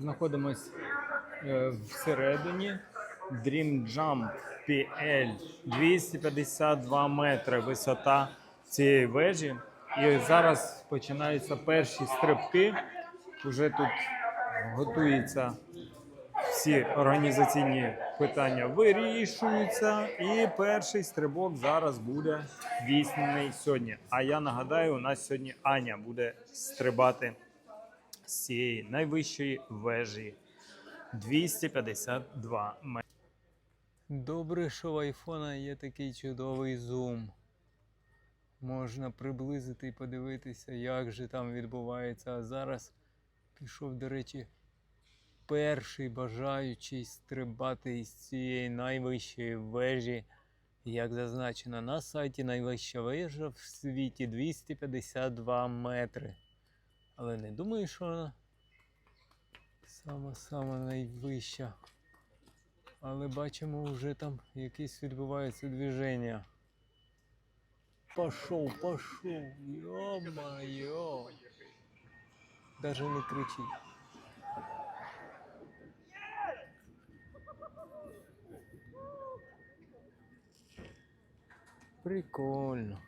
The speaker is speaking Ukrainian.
знаходимось е, всередині. Dream Jump PL 252 метри висота цієї вежі. І зараз починаються перші стрибки. Уже тут готуються всі організаційні питання вирішуються. І перший стрибок зараз буде здійснений сьогодні. А я нагадаю, у нас сьогодні Аня буде стрибати з цієї найвищої вежі 252 метри. Добре, що в айфона є такий чудовий зум. Можна приблизити і подивитися, як же там відбувається. А зараз пішов, до речі, перший бажаючий стрибати із цієї найвищої вежі. Як зазначено на сайті, найвища вежа в світі 252 метри. Але не думаю, що вона сама-сама найвища. Але бачимо, вже там якісь відбуваються движення. Пошов, пошов, йо-моє. Даже не кричить. Прикольно.